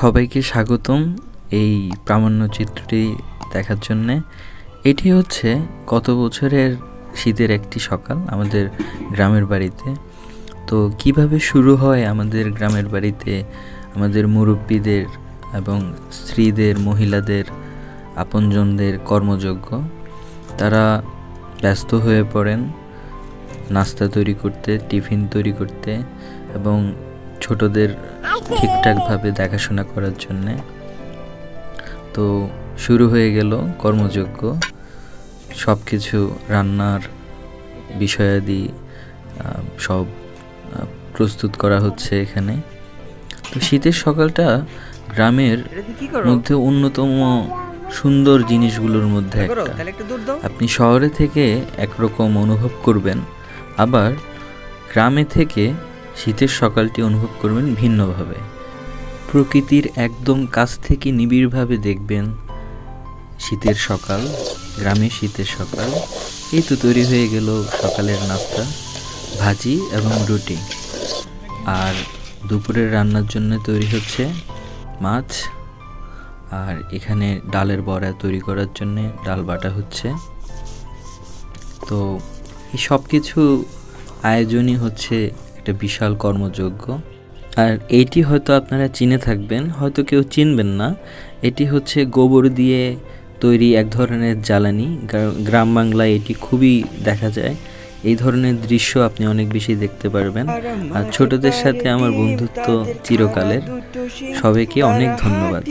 সবাইকে স্বাগতম এই প্রামাণ্য চিত্রটি দেখার জন্যে। এটি হচ্ছে গত বছরের শীতের একটি সকাল আমাদের গ্রামের বাড়িতে। তো কীভাবে শুরু হয় আমাদের গ্রামের বাড়িতে আমাদের মুরব্বীদের এবং স্ত্রীদের, মহিলাদের, আপনজনদের কর্মযজ্ঞ? তারা ব্যস্ত হয়ে পড়েন, নাস্তা তৈরি করতে, টিফিন তৈরি করতে এবং ছোটদের ঠিকঠাকভাবে দেখাশোনা করার জন্যে। তো শুরু হয়ে গেল কর্মযোগ্য সব কিছু রান্নার বিষয়াদি সব প্রস্তুত করা হচ্ছে এখানে। তো শীতের সকালটা গ্রামের মধ্যে অন্যতম সুন্দর জিনিসগুলোর মধ্যে একটা। আপনি শহরে থেকে একরকম অনুভব করবেন। আবার গ্রামে থেকে শীতের সকালটি অনুভব করবেন ভিন্নভাবে। প্রকৃতির একদম কাছ থেকে নিবিড়ভাবে দেখবেন শীতের সকাল, গ্রামে শীতের সকাল। এই তো তৈরি হয়ে গেল সকালের নাস্তা, ভাজি এবং রুটি। আর দুপুরের রান্নার জন্য তৈরি হচ্ছে মাছ। আর এখানে ডালের বড়া তৈরি করার জন্য ডাল বাটা হচ্ছে। তো এই সব কিছু আয়োজনই হচ্ছে একটা বিশাল কর্মযজ্ঞ। আর এইটি হয়তো আপনারা চিনে থাকবেন হয়তো কেউ চিনবেন না। এটি হচ্ছে গোবর দিয়ে তৈরি এক ধরনের জ্বালানি। গ্রাম বাংলায় এটি খুবই দেখা যায়। এই ধরনের দৃশ্য আপনি অনেক বেশি দেখতে পারবেন। আর ছোটদের সাথে আমার বন্ধুত্ব চিরকালের। সবাইকে অনেক ধন্যবাদ।